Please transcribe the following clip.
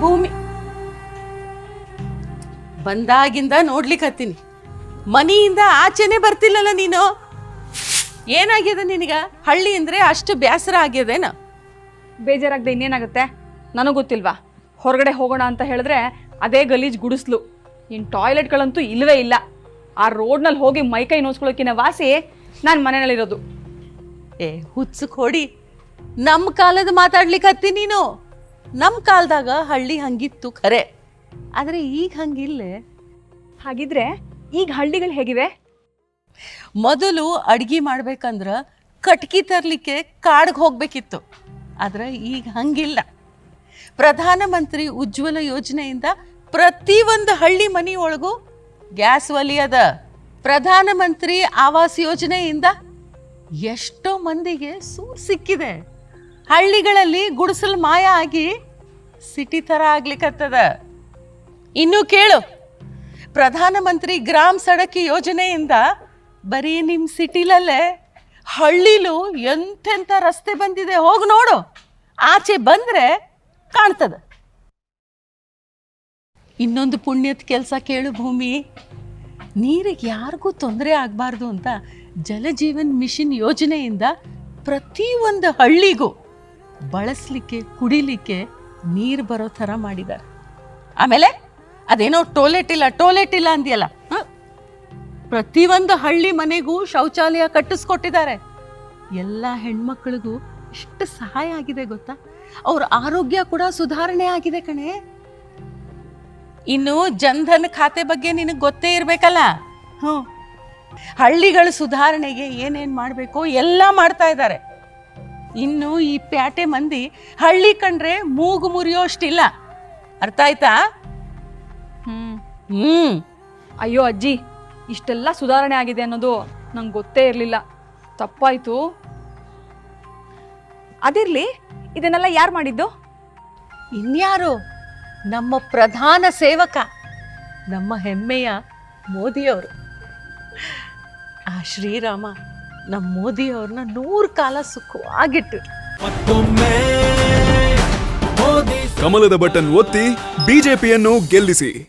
ಭೂಮಿ. ಬಂದಾಗಿಂದ ನೋಡ್ಲಿಕ್ಕತ್ತೀನಿ ಮನೆಯಿಂದ ಆಚೆನೆ ಬರ್ತಿಲ್ಲಲ್ಲ ನೀನು. ಏನಾಗ್ಯದ ನಿನಗ? ಹಳ್ಳಿ ಅಂದ್ರೆ ಅಷ್ಟು ಬೇಸರ ಆಗ್ಯದೇನ? ಬೇಜಾರಾಗದೆ ಇನ್ನೇನಾಗುತ್ತೆ? ನನಗೆ ಗೊತ್ತಿಲ್ವಾ? ಹೊರಗಡೆ ಹೋಗೋಣ ಅಂತ ಹೇಳಿದ್ರೆ ಅದೇ ಗಲೀಜ್ ಗುಡಿಸ್ಲು. ಇನ್ನು ಟಾಯ್ಲೆಟ್ಗಳಂತೂ ಇಲ್ಲವೇ ಇಲ್ಲ. ಆ ರೋಡ್ನಲ್ಲಿ ಹೋಗಿ ಮೈಕೈ ನೋಸ್ಕೊಳ್ಳೋಕಿನ ವಾಸಿ ನಾನು ಮನೆಯಲ್ಲಿರೋದು. ಏ ಹುಚ್ಚು ಕೊಡಿ. ನಮ್ಮ ಕಾಲದ ಮಾತಾಡ್ಲಿಕ್ಕತ್ತಿ ನೀನು. ನಮ್ಮ ಕಾಲದಾಗ ಹಳ್ಳಿ ಹಂಗಿತ್ತು ಖರೆ. ಆದರೆ ಈಗ ಹಂಗಿಲ್ಲ. ಹಾಗಿದ್ರೆ ಈಗ ಹಳ್ಳಿಗಳು ಹೇಗಿವೆ? ಮೊದಲು ಅಡ್ಗೆ ಮಾಡ್ಬೇಕಂದ್ರೆ ಕಟ್ಕಿ ತರಲಿಕ್ಕೆ ಕಾಡ್ಗೆ ಹೋಗ್ಬೇಕಿತ್ತು. ಆದ್ರೆ ಈಗ ಹಂಗಿಲ್ಲ. ಪ್ರಧಾನಮಂತ್ರಿ ಉಜ್ವಲ ಯೋಜನೆಯಿಂದ ಪ್ರತಿಯೊಂದು ಹಳ್ಳಿ ಮನೆಯೊಳಗೂ ಒಳಗೂ ಗ್ಯಾಸ್ ಒಲಿಯದ ಪ್ರಧಾನಮಂತ್ರಿ ಆವಾಸ್ ಯೋಜನೆಯಿಂದ ಎಷ್ಟೋ ಮಂದಿಗೆ ಸೂರು ಸಿಕ್ಕಿದೆ. ಹಳ್ಳಿಗಳಲ್ಲಿ ಗುಡಿಸಲು ಮಾಯ ಆಗಿ ಸಿಟಿ ಥರ ಆಗ್ಲಿಕ್ಕತ್ತದ ಇನ್ನು ಕೇಳು. ಪ್ರಧಾನಮಂತ್ರಿ ಗ್ರಾಮ್ ಸಡಕ್ ಯೋಜನೆಯಿಂದ ಬರೀ ನಿಮ್ಮ ಸಿಟಿಲಲ್ಲೇ ಹಳ್ಳಿಲು ಎಂತೆಂಥ ರಸ್ತೆ ಬಂದಿದೆ ಹೋಗಿ ನೋಡು. ಆಚೆ ಬಂದ್ರೆ ಕಾಣ್ತದ. ಇನ್ನೊಂದು ಪುಣ್ಯದ ಕೆಲಸ ಕೇಳು ಭೂಮಿ. ನೀರಿಗೆ ಯಾರಿಗೂ ತೊಂದರೆ ಆಗಬಾರ್ದು ಅಂತ ಜಲಜೀವನ್ ಮಿಷನ್ ಯೋಜನೆಯಿಂದ ಪ್ರತಿಯೊಂದು ಹಳ್ಳಿಗೂ ಬಳಸಲಿಕ್ಕೆ, ಕುಡಿಲಿಕ್ಕೆ ನೀರು ಬರೋ ಥರ ಮಾಡಿದ್ದಾರೆ. ಆಮೇಲೆ ಅದೇನೋ ಟೋಯ್ಲೆಟ್ ಇಲ್ಲ ಟೋಯ್ಲೆಟ್ ಇಲ್ಲ ಅಂದ್ಯಲ್ಲ? ಪ್ರತಿಯೊಂದು ಹಳ್ಳಿ ಮನೆಗೂ ಶೌಚಾಲಯ ಕಟ್ಟಿಸ್ಕೊಟ್ಟಿದ್ದಾರೆ. ಎಲ್ಲ ಹೆಣ್ಮಕ್ಳಿಗೂ ಎಷ್ಟು ಸಹಾಯ ಆಗಿದೆ ಗೊತ್ತಾ? ಅವ್ರ ಆರೋಗ್ಯ ಕೂಡ ಸುಧಾರಣೆ ಆಗಿದೆ ಕಣೆ. ಇನ್ನು ಜನ್ಧನ್ ಖಾತೆ ಬಗ್ಗೆ ನಿನಗೆ ಗೊತ್ತೇ ಇರಬೇಕಲ್ಲ? ಹ್ಞೂ ಹಳ್ಳಿಗಳ ಸುಧಾರಣೆಗೆ ಏನೇನು ಮಾಡಬೇಕು ಎಲ್ಲ ಮಾಡ್ತಾ ಇದ್ದಾರೆ. ಇನ್ನು ಈ ಪ್ಯಾಟೆ ಮಂದಿ ಹಳ್ಳಿ ಕಂಡ್ರೆ ಮೂಗು ಮುರಿಯೋ ಅಷ್ಟಿಲ್ಲ. ಅರ್ಥ ಆಯ್ತಾ? ಹ್ಞೂ ಹ್ಮ್. ಅಯ್ಯೋ ಅಜ್ಜಿ ಇಷ್ಟೆಲ್ಲ ಸುಧಾರಣೆ ಆಗಿದೆ ಅನ್ನೋದು ನಂಗೆ ಗೊತ್ತೇ ಇರಲಿಲ್ಲ. ತಪ್ಪಾಯ್ತು. ಅದಿರ್ಲಿ ಇದನ್ನೆಲ್ಲ ಯಾರು ಮಾಡಿದ್ದು? ಇನ್ಯಾರು? ನಮ್ಮ ಪ್ರಧಾನ ಸೇವಕ ನಮ್ಮ ಹೆಮ್ಮೆಯ ಮೋದಿಯವರು. ಆ ಶ್ರೀರಾಮ ನಮ್ಮ ಮೋದಿಯವ್ರನ್ನ ನೂರು ಕಾಲ ಸುಖವಾಗಿಟ್ಟು ಕಮಲದ ಬಟನ್ ಒತ್ತಿ ಬಿಜೆಪಿಯನ್ನು ಗೆಲ್ಲಿಸಿ.